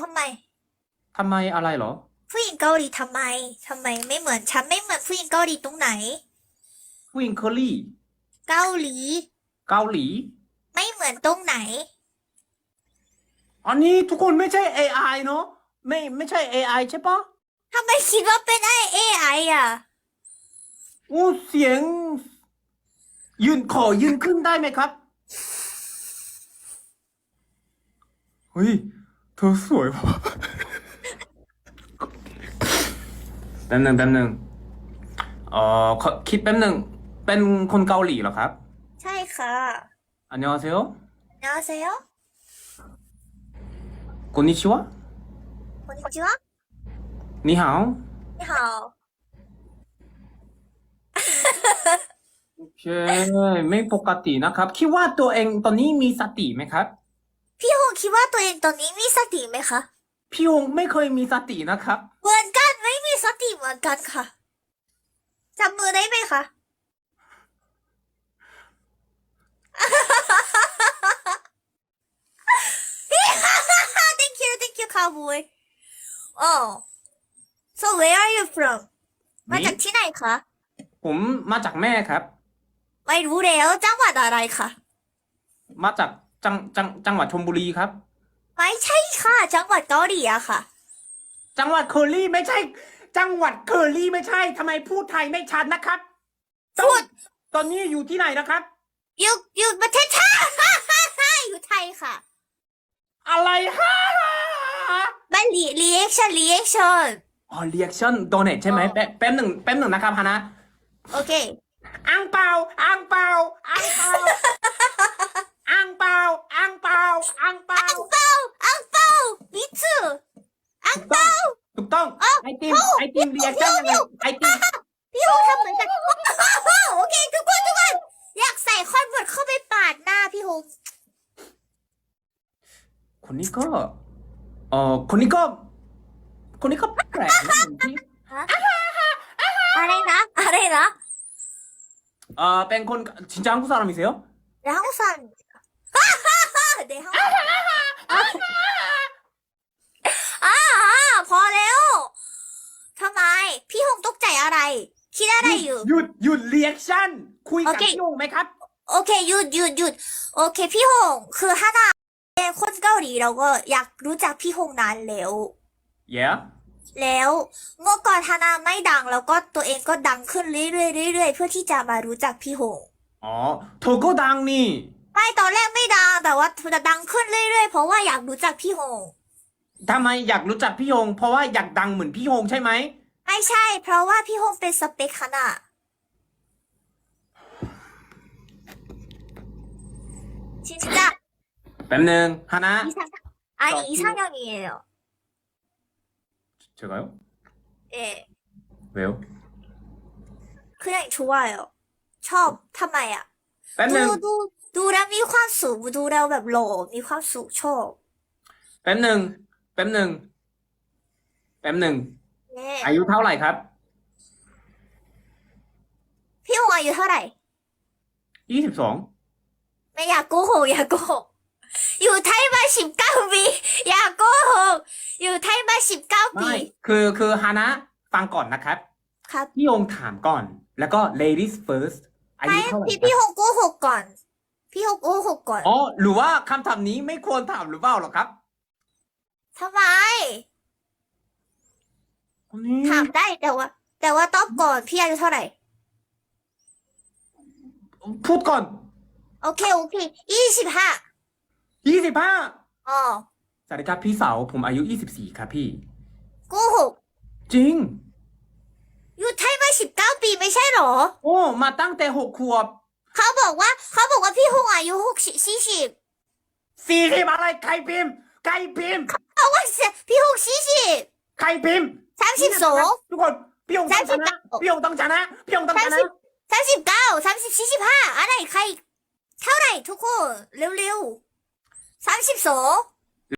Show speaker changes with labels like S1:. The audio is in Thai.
S1: ทำไม
S2: ทำไมอะไรเหรอ
S1: ผู้หญิงเกาหลีทำไมทำไมไม่เหมือนฉันไม่เหมือนผู้หญิงเกาหลีตรงไหน
S2: ผู้หญิงเคอรี่
S1: เกาหลี
S2: เกาหลี
S1: ไม่เหมือนตรงไหน
S2: อันนี้ทุกคนไม่ใช่ AI เนอะไม่ไม่ใช่ AI ใช่ปะ
S1: ทำไมคิดว่าเป็นไอเอไออะ
S2: โอ้เสียง ยืนขอยืนขึ้นได้ไหมครับเฮ้ยเธอสวยว่ะแป๊บหนึ่งแป๊บหนึ่งเอ่อขอคิดแป๊บหนึ่งเป็นคนเกาหลีเหรอครับ
S1: ใช่ค่ะ
S2: อันยองเซโอ
S1: นาเซโอ
S2: こんにちは
S1: こんにちは
S2: 你好
S1: 你好
S2: โอเค ไม่ปกตินะครับ คิดว่าตัวเองตอนนี้มีสติไหมครับ
S1: พี่ฮงคิดว่าตัวเองตอนนี้มีสติไหมคะ
S2: พี่ฮงไม่เคยมีสตินะครับ
S1: เหมือนกันไม่มีสติเหมือนกันค่ะจับมือได้ไหมคะ thank you thank you cowboy oh so where are you from มาจากที่ไหนคะ
S2: ผมมาจากแม่ครับ
S1: ไม่รู้แล้วจังหวัดอะไรคะ
S2: มาจาก จังจังจังหวัดชลบุรีครับ
S1: ไม่ใช่ค่ะ จังหวัดเกาหลีอะค่ะ
S2: จังหวัดเคอรี่ไม่ใช่ จังหวัดเคอรี่ไม่ใช่ทำไมพูดไทยไม่ชัดนะครับ
S1: พูด
S2: ตอนนี้อยู่ที่ไหนนะครับ
S1: อยู่อยู่ประเทศไทย อยู่ไทยค่ะ
S2: อะไรฮะ
S1: ไม่รีรีแอคชั่นรีแอคชั่น
S2: อ๋อเรียกชั่นโดเนทใช่ไหม
S1: อ๋อ
S2: แป๊บแป๊บหนึ่งแป๊บหนึ่งนะครับฮานะ
S1: โอเค
S2: อังเปาอังเปาอังเปาอังเปาอังเปาอังเปา
S1: อังเปาอังเปามิจูอังเปา
S2: ถูกต้อง
S1: อ๋อ
S2: ไอ ติมเรียกชั่นยังไงไอติม
S1: พี่โฮทำเหมือนกันโอเคทุกคนทุกคนอยากใส่คอนเวิร์ตเข้าไปปาดหน้าพี่โฮ
S2: คนนี้ก็เอ่อคนนี้ก็ คนนี้ก็แปลกนะเหมือน่
S1: อะไรนะอะไรนะ
S2: เอ่อเป็นคนจริงจังกุ
S1: ศลมิเซียวแล้วกุศลเดี๋ยว อะไร คิดอะไรอยู่
S2: หยุดหยุดเรียกชั่น คุยกับ
S1: โอเค
S2: พี่ยงไหมครับ
S1: โอเคหยุดหยุดหยุดโอเค พี่ฮงคือฮานาเป็นคนเกาหลีเราก็อยากรู้จักพี่ฮงนานแล้ว
S2: yeah
S1: แล้วเมื่อก่อนฮานาไม่ดังแล้วก็ตัวเองก็ดังขึ้นเรื่อยๆเรื่อยๆเพื่อที่จะมารู้จักพี่ฮง
S2: อ๋อเธอก็ดังนี่
S1: ไม่ตอนแรกไม่ดังแต่ว่าจะดังขึ้นเรื่อยๆ เพราะว่าอยากรู้จักพี่ฮง
S2: ทำไมอยากรู้จักพี่ยง เพราะว่าอยากดังเหมือนพี่ยงใช่ไหม
S1: ไม่ใช่ เพราะว่าพี่ฮงเป็นสเปคฮานา진짜
S2: แป๊บนึงฮานะ
S1: 이상 아니
S2: 저-
S1: 이상형이에요.
S2: 제가요?
S1: 예.
S2: 왜요?
S1: 그냥 좋아요.ชอบทำไมอ่ะ
S2: แป๊บนึง
S1: ดูดูดูแล้วมีความสุขดูแล้วแบบหล่อมีความสุขชอบ
S2: แป๊บนึงแ ป๊บนึงแป๊บนึง
S1: เนี่ย
S2: อายุเท่าไหร่ครับ
S1: พี่ฮงอายุเท่าไหร่
S2: ยี่สิบสอง
S1: ไม่อยากโกหกอย่าโกหกอยู่ไทยมาสิบเก้าปีอย่าโกหกอยู่ไทยมาสิบเก้าปี
S2: ไม่คือคือฮานะฟังก่อนนะครับ
S1: ครับ
S2: พี่ยงถามก่อน แล้วก็ ladies first อายุ
S1: ไม่
S2: เท่าไหร่
S1: พี่
S2: ค
S1: พี่
S2: รับ
S1: ฮงโกหกก่อน พี่ฮงโกหกก่อน
S2: อ๋อหรือว่าคำถามนี้ไม่ควรถามหรือเปล่าหรอครับ
S1: ทำไม
S2: คนนี้
S1: ถามได้แต่ว่า แต่ว่าตอบก่อนพี่อายุเท่าไหร่
S2: พูดก่อน
S1: โอเคโอเคยี่สิบห้า
S2: ยี่สิบห้า
S1: อ๋อ
S2: สวัสดีครับพี่สาวผมอายุยี่สิบสี่ครับพี่
S1: โกหก
S2: จริง
S1: อยู่ไทยมาสิบเก้าปีไม่ใช่เหรอ
S2: โอ้ มาตั้งแต่หกขวบ
S1: เขาบอกว่า เขาบอกว่าพี่ฮงอายุหกสิบสี่สิบ
S2: สี่สิบอะไรใครพิมพ์ใครพิมพ์
S1: เขาว่าเสียพี่ฮงสี่สิบ
S2: ใครพิมพ์
S1: สามสิบสอง
S2: ทุกคนพี่ยงต้องชนะ
S1: 39
S2: พี่ยงต้องชนะพี่ยงต้องช
S1: สาม
S2: นะ
S1: สิบสามสิบเก้าสามสิบสี่สิบห้าอะไรใคร เท่าไหร่ทุกคน เร็วๆสามสิบสอง